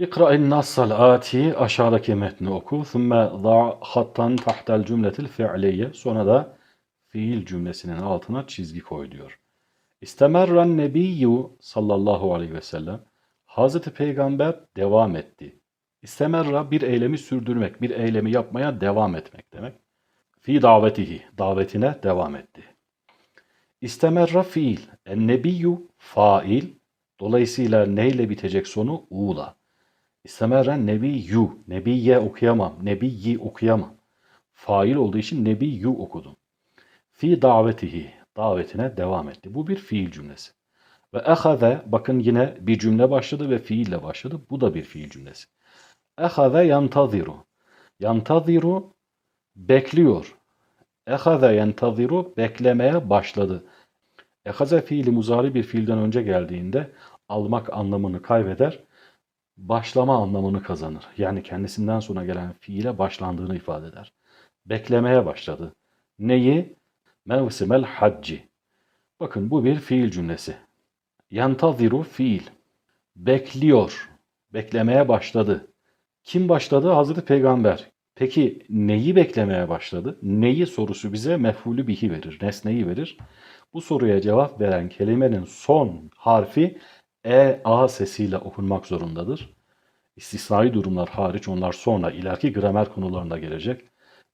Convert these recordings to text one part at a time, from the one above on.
İkra'in nassal ati aşağıdaki metni oku. Thumme za' hattan tahtel cümletil fi'liye. Sonra da fiil cümlesinin altına çizgi koy diyor. İstemerren nebiyyü sallallahu aleyhi ve sellem. Hazreti Peygamber devam etti. İstemerra bir eylemi sürdürmek, bir eylemi yapmaya devam etmek demek. Fi davetihi, davetine devam etti. İstemerra fiil, en nebiyyü fail. Dolayısıyla neyle bitecek sonu? U'la. İstemerren nebiyyü, nebiye okuyamam, nebiyyi okuyamam. Fail olduğu için nebiyyü okudum. Fi davetihi, davetine devam etti. Bu bir fiil cümlesi. Ve ehaze, bakın yine bir cümle başladı ve fiille başladı. Bu da bir fiil cümlesi. Ehaze yantaziru. Yantaziru bekliyor. Ehaze yantaziru beklemeye başladı. Ehaze fiili muzari bir fiilden önce geldiğinde almak anlamını kaybeder, başlama anlamını kazanır. Yani kendisinden sonra gelen fiile başlandığını ifade eder. Beklemeye başladı. Neyi? Mevsimel hacci. Bakın bu bir fiil cümlesi. Yantaziru fiil. Bekliyor. Beklemeye başladı. Kim başladı? Hazreti Peygamber. Peki neyi beklemeye başladı? Neyi sorusu bize mef'ulü bihi verir, nesneyi verir. Bu soruya cevap veren kelimenin son harfi e, a sesiyle okunmak zorundadır. İstisnai durumlar hariç onlar sonra ileriki gramer konularında gelecek.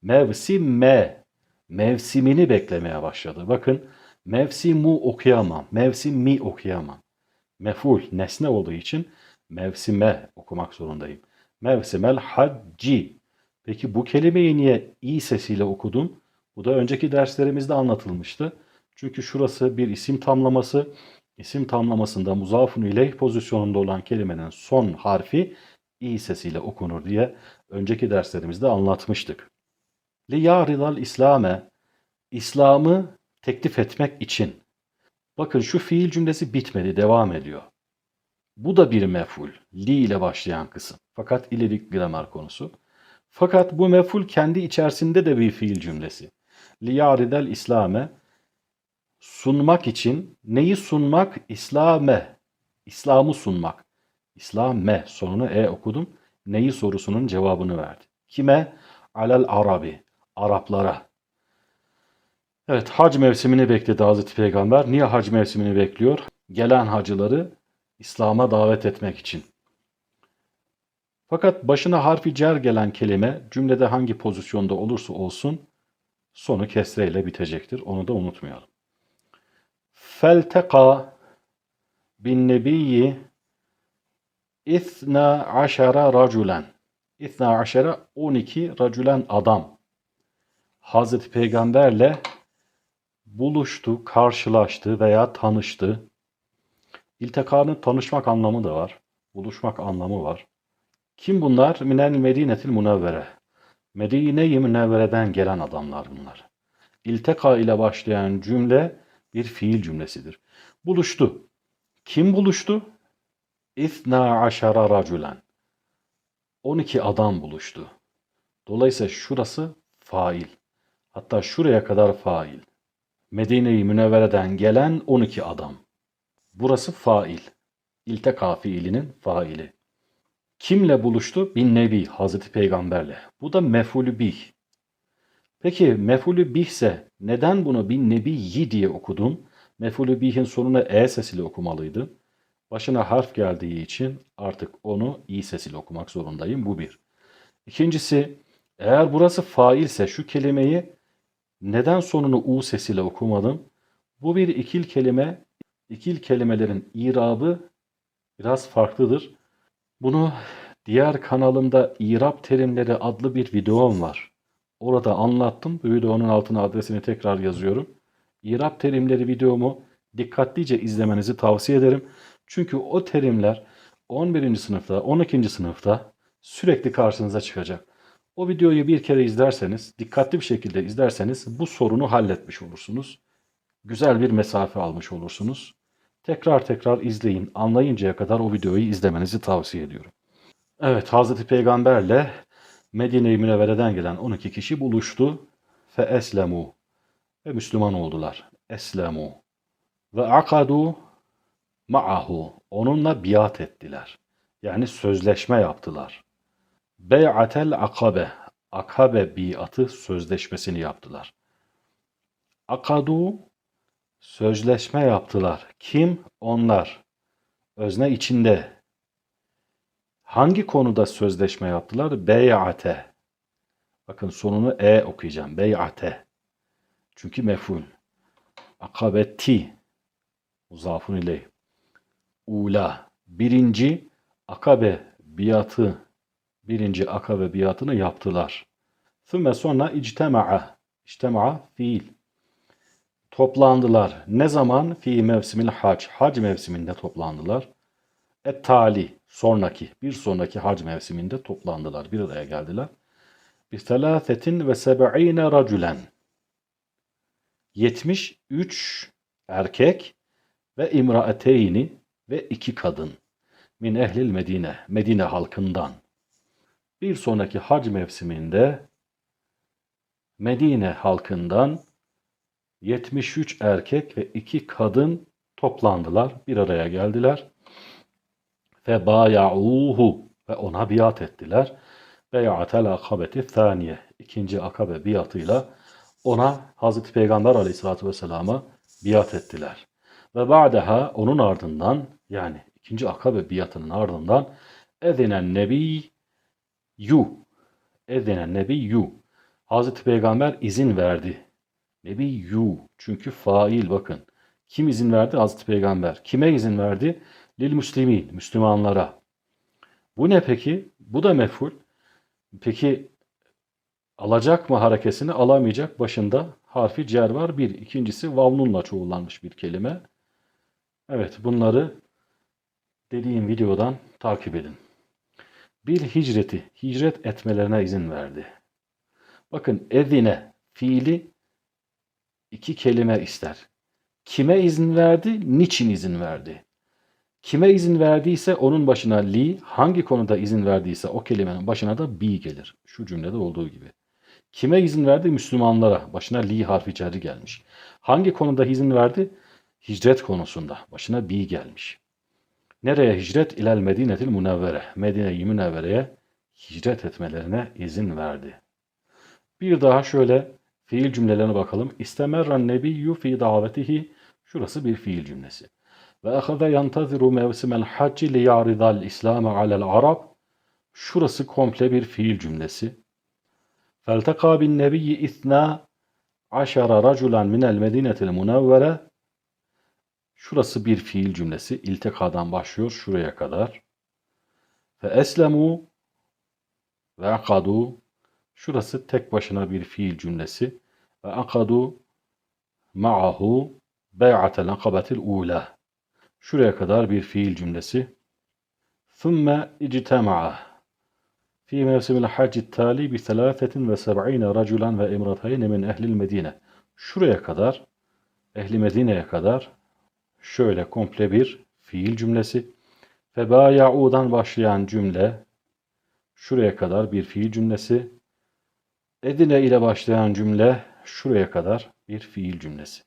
Mevsime, mevsimini beklemeye başladı. Bakın mevsimu okuyamam, mevsim mi okuyamam. Meful, nesne olduğu için mevsime okumak zorundayım. Mevsimel hacci. Peki bu kelimeyi niye i sesiyle okudum? Bu da önceki derslerimizde anlatılmıştı. Çünkü şurası bir isim tamlaması. İsim tamlamasında muzafun ileyh pozisyonunda olan kelimenin son harfi i sesiyle okunur diye önceki derslerimizde anlatmıştık. Li yaridal İslame İslam'ı teklif etmek için. Bakın şu fiil cümlesi bitmedi, devam ediyor. Bu da bir meful. Li ile başlayan kısım. Fakat ilerik gramer konusu. Fakat bu meful kendi içerisinde de bir fiil cümlesi. Li yaridal İslame sunmak için neyi sunmak? İslame. İslam'ı sunmak. İslame sonunu e okudum. Neyi sorusunun cevabını verdi. Kime? Alel Arabi. Araplara. Evet hac mevsimini bekledi Hazreti Peygamber. Niye hac mevsimini bekliyor? Gelen hacıları İslam'a davet etmek için. Fakat başına harfi cer gelen kelime cümlede hangi pozisyonda olursa olsun sonu kesreyle bitecektir. Onu da unutmayalım. Felteka bin nebiyyi İthna aşara raculen. İthna aşara 12 raculen adam. Hazreti Peygamberle buluştu, karşılaştı veya tanıştı. İltekanın tanışmak anlamı da var. Buluşmak anlamı var. Kim bunlar? Minel Medinetil Munevvere. Medine-i Münevvere'den gelen adamlar bunlar. İlteka ile başlayan cümle bir fiil cümlesidir. Buluştu. Kim buluştu? İthna aşara raculen. 12 adam buluştu. Dolayısıyla şurası fail. Hatta şuraya kadar fail. Medine-i Münevvere'den gelen 12 adam. Burası fail. İlteka fiilinin faili. Kimle buluştu? Bin Nebi, Hazreti Peygamberle. Bu da mefulü bih. Peki mefulü bih ise neden bunu bin nebiyi diye okudum? Mefulü bihin sonuna e sesiyle okumalıydı. Başına harf geldiği için artık onu i sesiyle okumak zorundayım. Bu bir. İkincisi eğer burası failse şu kelimeyi neden sonunu u sesiyle okumadım? Bu bir ikil kelime. İkil kelimelerin irabı biraz farklıdır. Bunu diğer kanalımda İrab Terimleri adlı bir videom var. Orada anlattım. Bu videonun altına adresini tekrar yazıyorum. İrab terimleri videomu dikkatlice izlemenizi tavsiye ederim. Çünkü o terimler 11. sınıfta, 12. sınıfta sürekli karşınıza çıkacak. O videoyu bir kere izlerseniz, dikkatli bir şekilde izlerseniz bu sorunu halletmiş olursunuz. Güzel bir mesafe almış olursunuz. Tekrar tekrar izleyin. Anlayıncaya kadar o videoyu izlemenizi tavsiye ediyorum. Evet, Hazreti Peygamberle Medine-i Münevvere'den gelen 12 kişi buluştu. Fe eslemu ve Müslüman oldular. Eslemu ve akadu ma'ahu onunla biat ettiler. Yani sözleşme yaptılar. Bey'atel akabe. Akabe biatı sözleşmesini yaptılar. Akadu sözleşme yaptılar. Kim? Onlar. Özne içinde. Hangi konuda sözleşme yaptılar? Bey'ate. Bakın sonunu e okuyacağım. Bey'ate. Çünkü mef'ul. Akabeti. Muzafun ileyh. Ula. Birinci akabe biatı. Birinci akabe biatını yaptılar. Sümme sonra ictema'a. İctema'a fiil. Toplandılar. Ne zaman? Fi mevsimil hac. Hac mevsiminde toplandılar. Et tali. Sonraki. Bir sonraki hac mevsiminde toplandılar. Bir araya geldiler. Bi selâsetin ve seb'ine racülen. 73 erkek ve imraeteyni ve iki kadın min ehlil Medine, Medine halkından. Bir sonraki hac mevsiminde Medine halkından 73 erkek ve iki kadın toplandılar, bir araya geldiler. Ve bayauhu ve ona biat ettiler. Beyatel akabeti thaniye. ikinci akabe biatıyla ona Hazreti Peygamber aleyhissalatü vesselama biat ettiler. Ve ba'deha onun ardından yani ikinci akabe biatının ardından edinen nebi yu edinen nebi yu Hazreti Peygamber izin verdi. Nebi yu çünkü fail bakın. Kim izin verdi? Hazreti Peygamber. Kime izin verdi? Lil müslimin, Müslümanlara. Bu ne peki? Bu da meful. Peki alacak mı harekesini alamayacak başında harfi cer var. Bir. İkincisi vavnunla çoğullanmış bir kelime. Evet bunları dediğim videodan takip edin. Bir hicreti, hicret etmelerine izin verdi. Bakın ezine fiili iki kelime ister. Kime izin verdi, niçin izin verdi? Kime izin verdiyse onun başına li, hangi konuda izin verdiyse o kelimenin başına da bi gelir. Şu cümlede olduğu gibi. Kime izin verdi? Müslümanlara. Başına li harfi cari gelmiş. Hangi konuda izin verdi? Hicret konusunda. Başına bi gelmiş. Nereye hicret? İlel Medinetil Münevvere. Medine-i Münevvere'ye hicret etmelerine izin verdi. Bir daha şöyle fiil cümlelerine bakalım. İstemerran nebiyyü fi davetihi. Şurası bir fiil cümlesi. Ve ahaza yantaziru mevsimel hacci li yaridal İslam'a alel Arab. Şurası komple bir fiil cümlesi. Felteka bin nebiyyi ithna aşara raculan minel medinetil munevvere. Şurası bir fiil cümlesi. İltikadan başlıyor şuraya kadar. Fe eslemu ve akadu. Şurası tek başına bir fiil cümlesi. Ve akadu ma'ahu bey'atel akabetil ula. Şuraya kadar bir fiil cümlesi. ثُمَّ اِجْتَمَعَ في موسم الحج التالي بثلاثة وسبعين رجلا وامرتين من أهل المدينة. Şuraya kadar, ehli Medine'ye kadar şöyle komple bir fiil cümlesi. Febaya'u'dan başlayan cümle, şuraya kadar bir fiil cümlesi. Edine ile başlayan cümle, şuraya kadar bir fiil cümlesi.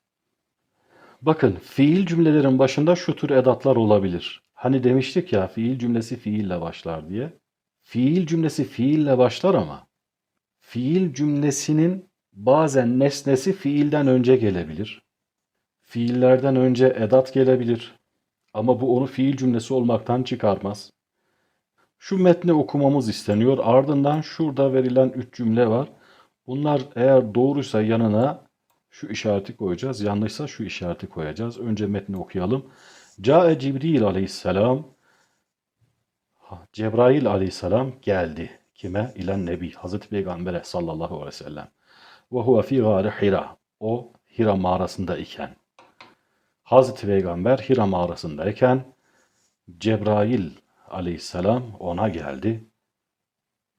Bakın fiil cümlelerin başında şu tür edatlar olabilir. Hani demiştik ya fiil cümlesi fiille başlar diye. Fiil cümlesi fiille başlar ama fiil cümlesinin bazen nesnesi fiilden önce gelebilir. Fiillerden önce edat gelebilir. Ama bu onu fiil cümlesi olmaktan çıkarmaz. Şu metni okumamız isteniyor. Ardından şurada verilen üç cümle var. Bunlar eğer doğruysa yanına şu işareti koyacağız. Yanlışsa şu işareti koyacağız. Önce metni okuyalım. Cae Cibril aleyhisselam Cebrail aleyhisselam geldi. Kime? İlen Nebi. Hazreti Peygamber'e sallallahu aleyhi ve sellem. Ve huve fi gâri Hira. O Hira mağarasında iken. Hazreti Peygamber Hira mağarasındayken Cebrail aleyhisselam ona geldi.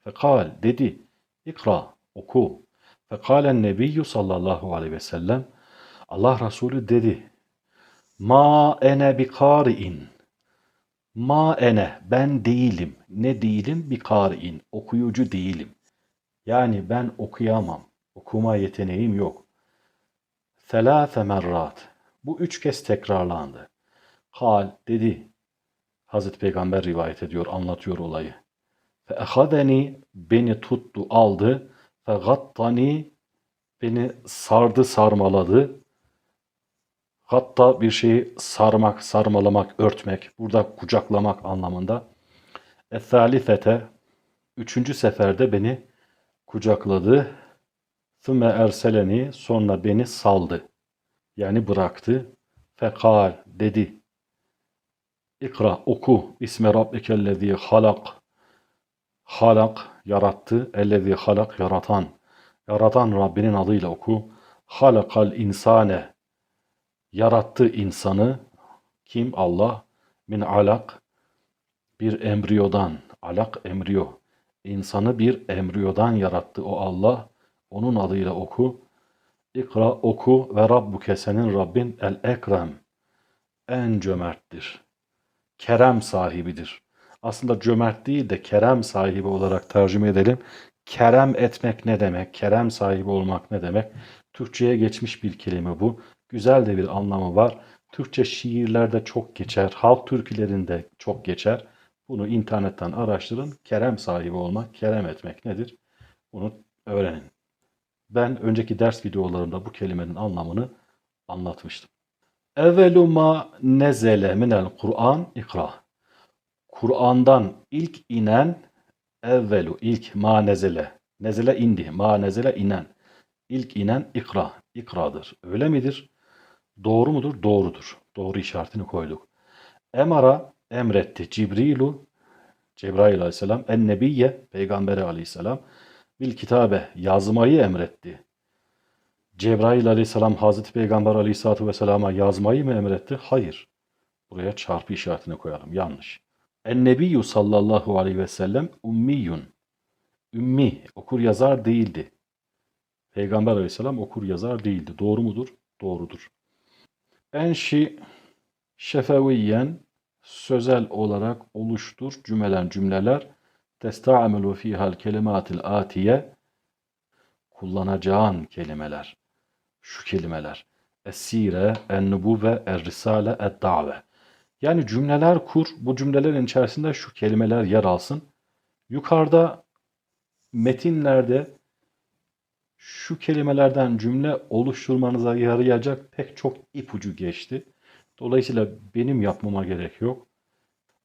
Fekal dedi. İkra oku. Fekalen nebiyyü sallallahu aleyhi ve sellem Allah Resulü dedi. Ma ene bi kari'in. Ma ene ben değilim. Ne değilim? Bir kari'in. Okuyucu değilim. Yani ben okuyamam. Okuma yeteneğim yok. Selâfe merrat. Bu üç kez tekrarlandı. Kal dedi. Hazreti Peygamber rivayet ediyor, anlatıyor olayı. Fe ehadeni beni tuttu, aldı. Fe gattani beni sardı, sarmaladı. Hatta bir şeyi sarmak, sarmalamak, örtmek, burada kucaklamak anlamında. Ethalifete, üçüncü seferde beni kucakladı. Thumme erseleni, sonra beni saldı. Yani bıraktı. Fekal, dedi. İkra, oku. İsme rabbikellezi halak. Halak, yarattı. Ellezi halak, yaratan. Yaratan Rabbinin adıyla oku. Halakal insane. Yarattı insanı. Kim? Allah. Min alak. Bir embriyodan. Alak embriyo. İnsanı bir embriyodan yarattı o Allah. Onun adıyla oku. İkra oku ve Rabbuke senin Rabbin el ekrem. En cömerttir. Kerem sahibidir. Aslında cömert değil de kerem sahibi olarak tercüme edelim. Kerem etmek ne demek? Kerem sahibi olmak ne demek? Türkçe'ye geçmiş bir kelime bu. Güzel de bir anlamı var. Türkçe şiirlerde çok geçer. Halk türkülerinde çok geçer. Bunu internetten araştırın. Kerem sahibi olmak, kerem etmek nedir? Bunu öğrenin. Ben önceki ders videolarında bu kelimenin anlamını anlatmıştım. Evvelu ma nezele minel Kur'an ikra. Kur'an'dan ilk inen evvelu ilk ma nezele. Nezele indi. Ma nezele inen. İlk inen ikra. İkradır. Öyle midir? Doğru mudur? Doğrudur. Doğru işaretini koyduk. Emara emretti. Cibrilu Cebrail aleyhisselam en nebiyye peygamberi aleyhisselam bil kitabe yazmayı emretti. Cebrail aleyhisselam Hazreti Peygamber aleyhissalatu vesselama yazmayı mı emretti? Hayır. Buraya çarpı işaretini koyalım. Yanlış. En nebiyyü sallallahu aleyhi ve sellem ummiyun. Ümmi, okur yazar değildi. Peygamber aleyhisselam okur yazar değildi. Doğru mudur? Doğrudur. Enşi şefeviyen sözel olarak oluştur cümleler cümleler testa'amelu fihal kelimatil atiye kullanacağın kelimeler şu kelimeler es-sire, en-nubuvve, er-risale, yani cümleler kur bu cümlelerin içerisinde şu kelimeler yer alsın yukarıda metinlerde şu kelimelerden cümle oluşturmanıza yarayacak pek çok ipucu geçti. Dolayısıyla benim yapmama gerek yok.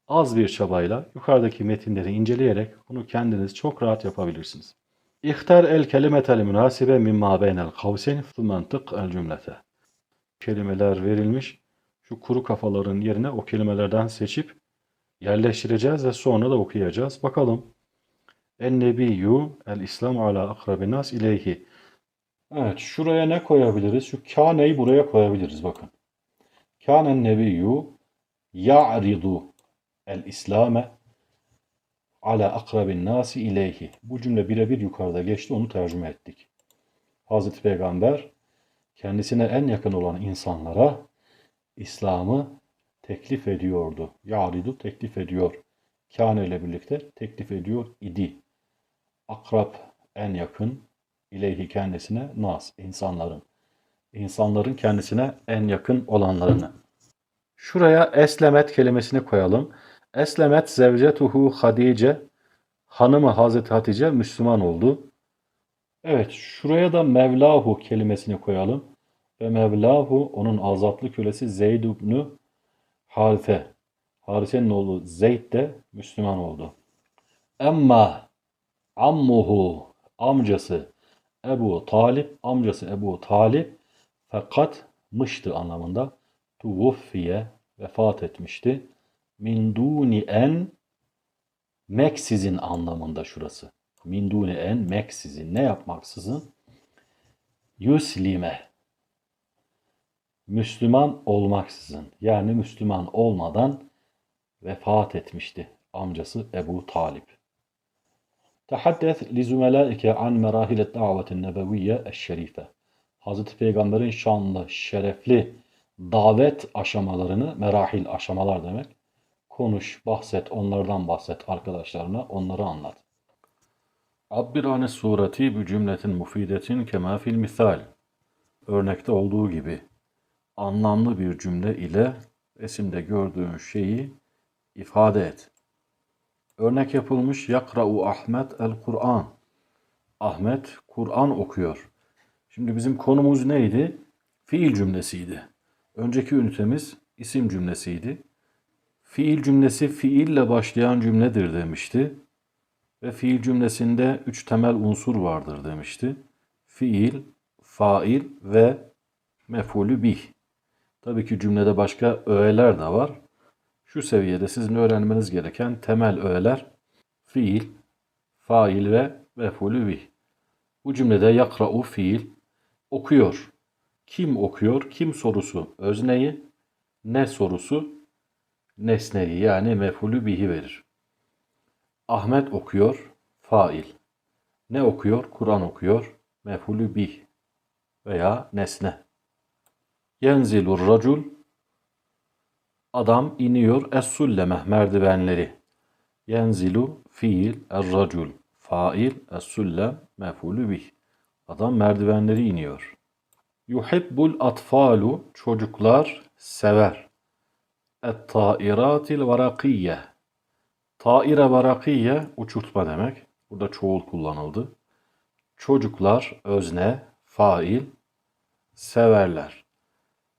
Az bir çabayla yukarıdaki metinleri inceleyerek bunu kendiniz çok rahat yapabilirsiniz. İhtar el kelimetel münasibe mimma beynel kavseyn mantık el cümlete. Kelimeler verilmiş. Şu kuru kafaların yerine o kelimelerden seçip yerleştireceğiz ve sonra da okuyacağız. Bakalım. En nebiyyü el İslam ala akrabin nas ileyhi. Evet şuraya ne koyabiliriz? Şu kâneyi buraya koyabiliriz bakın. Kânen nebiyyü ya'ridu el İslame ala akrabin nasi ileyhi. Bu cümle birebir yukarıda geçti onu tercüme ettik. Hazreti Peygamber kendisine en yakın olan insanlara İslam'ı teklif ediyordu. Ya'ridu teklif ediyor. Kâne ile birlikte teklif ediyor idi. Akrab en yakın, ileyhi kendisine nas, insanların. İnsanların kendisine en yakın olanlarını. Şuraya eslemet kelimesini koyalım. Eslemet zevcetuhu Hadice, hanımı Hazreti Hatice Müslüman oldu. Evet, şuraya da Mevlahu kelimesini koyalım. Ve Mevlahu onun azatlı kölesi Zeyd ibn Harife. Harise'nin oğlu Zeyd de Müslüman oldu. Emma ammuhu amcası Ebu Talip amcası Ebu Talip fakat mıştı anlamında tuvuffiye vefat etmişti. Min en meksizin anlamında şurası. Min en meksizin ne yapmaksızın? Yuslime Müslüman olmaksızın yani Müslüman olmadan vefat etmişti amcası Ebu Talip. Tehaddes li zümelaike an merahilet davetin nebeviyye eşşerife. Hazreti Peygamber'in şanlı, şerefli davet aşamalarını, merahil aşamalar demek. Konuş, bahset, onlardan bahset arkadaşlarına, onları anlat. Abbirane sureti bu cümletin mufidetin kema fil misal. Örnekte olduğu gibi anlamlı bir cümle ile resimde gördüğün şeyi ifade et. Örnek yapılmış yakra'u Ahmet el Kur'an. Ahmet Kur'an okuyor. Şimdi bizim konumuz neydi? Fiil cümlesiydi. Önceki ünitemiz isim cümlesiydi. Fiil cümlesi fiille başlayan cümledir demişti. Ve fiil cümlesinde üç temel unsur vardır demişti. Fiil, fail ve mef'ulü bih. Tabii ki cümlede başka öğeler de var. Şu seviyede sizin öğrenmeniz gereken temel öğeler fiil, fail ve mef'ulü bih. Bu cümlede yakra'u fiil okuyor. Kim okuyor? Kim sorusu özneyi, ne sorusu nesneyi yani mef'ulü bihi verir. Ahmet okuyor, fail. Ne okuyor? Kur'an okuyor, mef'ulü bih veya nesne. Yenzilur racul Adam iniyor es-sulleme merdivenleri. Yenzilu fiil er-racul. Fail es-sullem mef'ulü bih. Adam merdivenleri iniyor. Yuhibbul atfalu çocuklar sever. Et-tairatil varakiyye. Taire varakiyye uçurtma demek. Burada çoğul kullanıldı. Çocuklar özne, fail severler.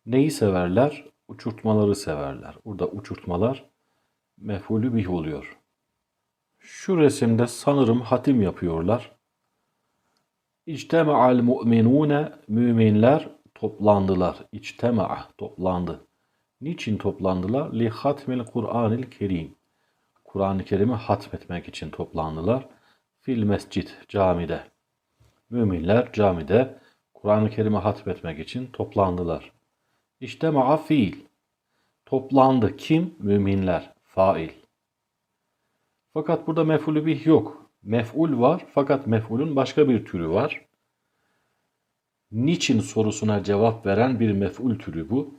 Neyi severler? Uçurtmaları severler. Burada uçurtmalar mef'ulü bih oluyor. Şu resimde sanırım hatim yapıyorlar. İctema'al mu'minune müminler toplandılar. İctema'a toplandı. Niçin toplandılar? Li hatmil Kur'anil Kerim. Kur'an-ı Kerim'i hatmetmek için toplandılar. Fil mescid camide. Müminler camide Kur'an-ı Kerim'i hatmetmek için toplandılar. İşte ma'a fiil. Toplandı. Kim? Müminler. Fail. Fakat burada mef'ulü bih yok. Mef'ul var fakat mef'ulün başka bir türü var. Niçin sorusuna cevap veren bir mef'ul türü bu.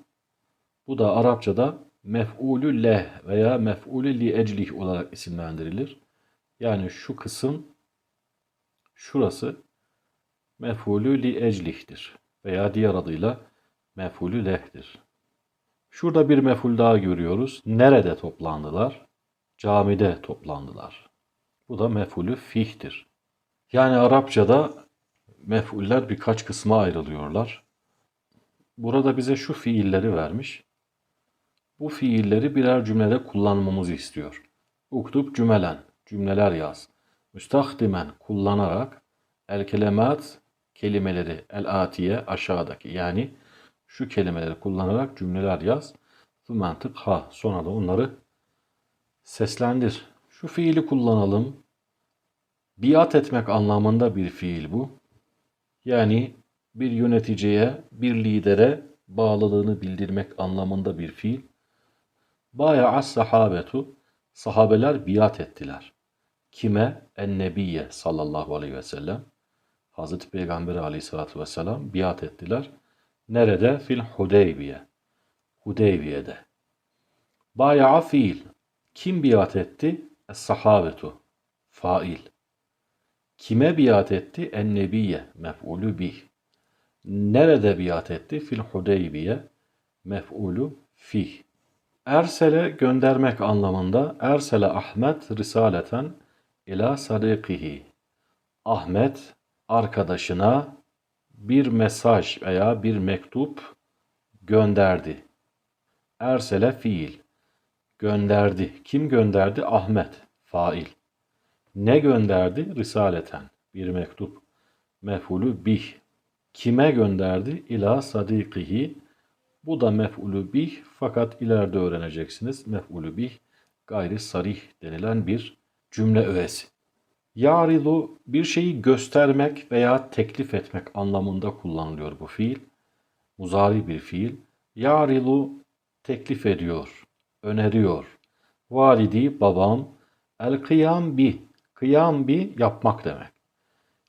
Bu da Arapçada mef'ulü leh veya mef'ulü li eclih olarak isimlendirilir. Yani şu kısım şurası mef'ulü li eclih'tir veya diğer adıyla mef'ulü leh'tir. Şurada bir mef'ul daha görüyoruz. Nerede toplandılar? Camide toplandılar. Bu da mef'ulü fih'tir. Yani Arapçada mef'uller birkaç kısma ayrılıyorlar. Burada bize şu fiilleri vermiş. Bu fiilleri birer cümlede kullanmamızı istiyor. Uktub cümelen, cümleler yaz. Müstahdimen, kullanarak. El kelimat, kelimeleri. El atiye, aşağıdaki. Yani şu kelimeleri kullanarak cümleler yaz. Bu mantık ha. Sonra da onları seslendir. Şu fiili kullanalım. Biat etmek anlamında bir fiil bu. Yani bir yöneticiye, bir lidere bağlılığını bildirmek anlamında bir fiil. Baya'as sahabetu, sahabeler biat ettiler. Kime? En-Nebiye sallallahu aleyhi ve sellem. Hazreti Peygamber aleyhissalatü vesselam biat ettiler. Nerede? Fil Hudeybiye. Hudeybiye'de. Baya'a fiil. Kim biat etti? Es-sahabetu. Fail. Kime biat etti? En-Nebiye. Mef'ulü bih. Nerede biat etti? Fil Hudeybiye. Mef'ulü fih. Ersele göndermek anlamında Ersele Ahmet risaleten ila sadikihi. Ahmet arkadaşına bir mesaj veya bir mektup gönderdi. Ersele fiil. Gönderdi. Kim gönderdi? Ahmet. Fail. Ne gönderdi? Risaleten. Bir mektup. Mef'ulü bih. Kime gönderdi? İla sadikihi. Bu da mef'ulü bih fakat ileride öğreneceksiniz. Mef'ulü bih gayri sarih denilen bir cümle öğesi. Yaridu bir şeyi göstermek veya teklif etmek anlamında kullanılıyor bu fiil. Muzari bir fiil. Yaridu teklif ediyor, öneriyor. Validi babam el kıyam bi. Kıyam bi yapmak demek.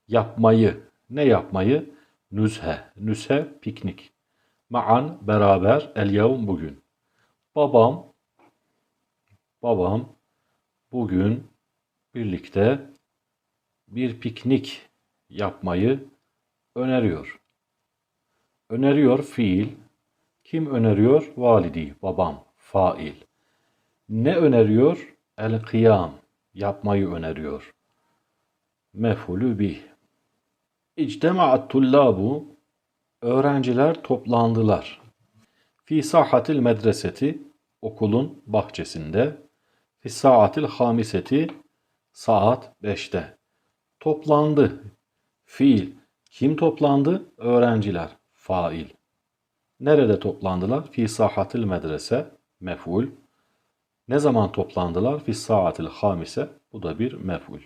Yapmayı. Ne yapmayı? Nüzhe. Nüzhe piknik. Ma'an beraber el yavm bugün. Babam babam bugün birlikte bir piknik yapmayı öneriyor. Öneriyor fiil. Kim öneriyor? Validi, babam, fail. Ne öneriyor? El kıyam. Yapmayı öneriyor. Mef'ulü bih. İctema'at tullabu. Öğrenciler toplandılar. Fi sahatil medreseti. Okulun bahçesinde. Fi saatil hamiseti. Saat 5'te. Toplandı. Fiil. Kim toplandı? Öğrenciler. Fail. Nerede toplandılar? Fi sahatil medrese. Mef'ul. Ne zaman toplandılar? Fi saatil hamise. Bu da bir mef'ul.